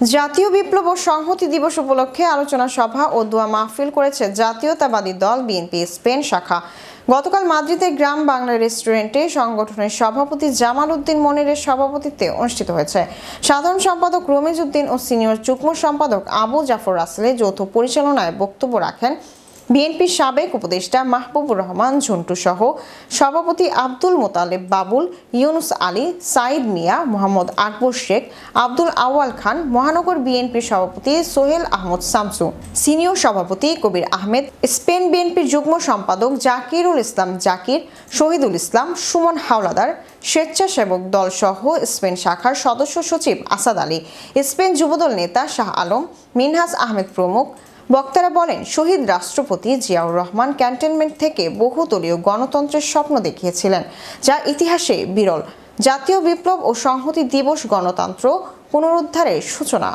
জাতীয় বিপ্লব ও সংহতি দিবস উপলক্ষে আলোচনা সভা ও দোয়া মাহফিল করেছে জাতীয়তাবাদী দল বিএনপি স্পেন শাখা। গতকাল মাদ্রিদে গ্রাম বাংলা রেস্টুরেন্টে সংগঠনের সভাপতি জামাল উদ্দিন মনিরের সভাপতিত্বে অনুষ্ঠিত হয়েছে। সাধারণ সম্পাদক রমিজ উদ্দিন ও সিনিয়র যুগ্ম সম্পাদক আবু জাফর রাসেলে যৌথ পরিচালনায় বক্তব্য রাখেন বিএনপির সাবেক উপদেষ্টা মাহবুবুর রহমান, ঝন্টু সহ সভাপতি আব্দুল মোতালেব, বাবুল, ইউনুস আলী, সাইদ মিয়া, মোহাম্মদ আকবর শেখ, আব্দুল আওয়াল খান, মহানগর বিএনপির সভাপতি সোহেল আহমদ শামসু সিনিয়র সভাপতি কবির আহমেদ, স্পেন বিএনপির যুগ্ম সম্পাদক জাকিরুল ইসলাম জাকির, শহীদুল ইসলাম, সুমন হাওলাদার, স্বেচ্ছাসেবক দল সহ স্পেন শাখার সদস্য সচিব আসাদ আলী, স্পেন যুবদল নেতা শাহ আলম, মিনহাজ আহমেদ প্রমুখ বক্তারা বলেন, শহীদ রাষ্ট্রপতি জিয়াউর রহমান ক্যান্টনমেন্ট থেকে বহুদলীয় গণতন্ত্রের স্বপ্ন দেখিয়েছিলেন, যা ইতিহাসে বিরল। জাতীয় বিপ্লব ও সংহতি দিবস গণতন্ত্র পুনরুদ্ধারের সূচনা।